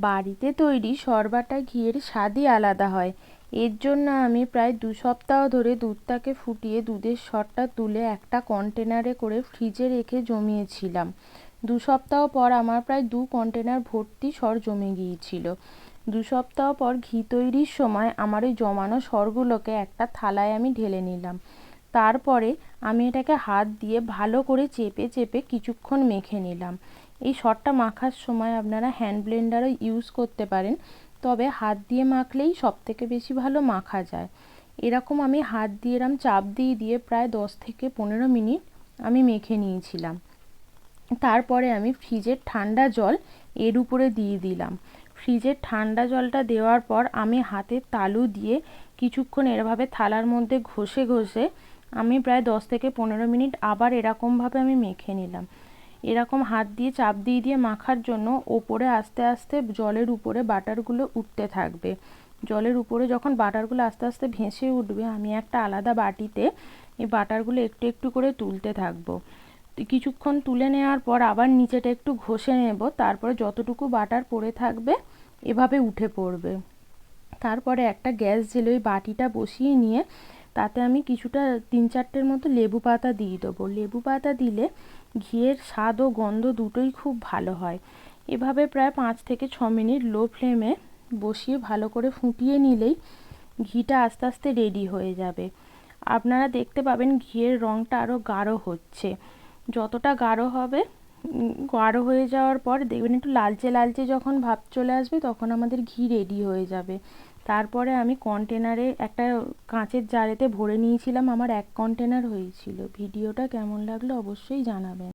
বাড়িতে তৈরি সরবাটা ঘিয়ের স্বাদই আলাদা হয়। এর জন্য আমি প্রায় দু সপ্তাহ ধরে দুধটাকে ফুটিয়ে দুধের সরটা তুলে একটা কন্টেনারে করে ফ্রিজে রেখে জমিয়েছিলাম। দু সপ্তাহ পর আমার প্রায় দু কন্টেনার ভর্তি সর জমে গিয়েছিল। দু সপ্তাহ পর ঘি তৈরির সময় আমার ওই জমানো সরগুলোকে একটা থালায় আমি ঢেলে নিলাম। তারপরে আমি এটাকে হাত দিয়ে ভালো করে চেপে চেপে কিছুক্ষণ মেখে নিলাম। এই সরটা মাখার সময় আপনারা হ্যান্ড ব্লেন্ডারও ইউজ করতে পারেন, তবে হাত দিয়ে মাখলেই সব থেকে বেশি ভালো মাখা যায়। এরকম আমি হাত দিয়ে এরম চাপ দিয়ে দিয়ে প্রায় দশ থেকে পনেরো মিনিট আমি মেখে নিয়েছিলাম। তারপরে আমি ফ্রিজের ঠান্ডা জল এর উপরে দিয়ে দিলাম। ফ্রিজের ঠান্ডা জলটা দেওয়ার পর আমি হাতের তালু দিয়ে কিছুক্ষণ এরভাবে থালার মধ্যে ঘষে ঘষে আমি প্রায় দশ থেকে পনেরো মিনিট আবার এরকমভাবে আমি মেখে নিলাম। এরকম হাত দিয়ে, চাপ দিয়ে দিয়ে মাখার জন্য ওপরে আস্তে আস্তে জলের উপরে বাটারগুলো উঠতে থাকবে। জলের উপরে যখন বাটারগুলো আস্তে আস্তে ভেসে উঠবে, আমি একটা আলাদা বাটিতে এই বাটারগুলো একটু একটু করে তুলতে থাকব। কিছুক্ষণ তুলে নেওয়ার পর আবার নিচেটা একটু ঘষে নেব। তারপরে যতটুকু বাটার পড়ে থাকবে, এভাবে উঠে পড়বে। তারপরে একটা গ্যাস জেলে ওই বাটিটা বসিয়ে নিয়ে তাতে আমি কিছুটা, তিন চারটের মতো লেবু পাতা দিয়ে দেবো। লেবু পাতা দিলে ঘিয়ের স্বাদ ও গন্ধ দুটোই খুব ভালো হয়। এভাবে প্রায় পাঁচ থেকে ছ মিনিট লো ফ্লেমে বসিয়ে ভালো করে ফুটিয়ে নিলেই ঘিটা আস্তে আস্তে রেডি হয়ে যাবে। আপনারা দেখতে পাবেন ঘিয়ের রঙটা আরও গাঢ় হচ্ছে। যতটা গাঢ় হবে গাঢ় হয়ে যাওয়ার পর দেখবেন একটু লালচে লালচে যখন ভাব চলে আসবে, তখন আমাদের ঘি রেডি হয়ে যাবে। তারপরে আমি কন্টেনারে একটা কাঁচের জারেতে ভরে নিয়েছিলাম, আমার এক কন্টেনার হয়েছিল। ভিডিওটা কেমন লাগল অবশ্যই জানাবেন।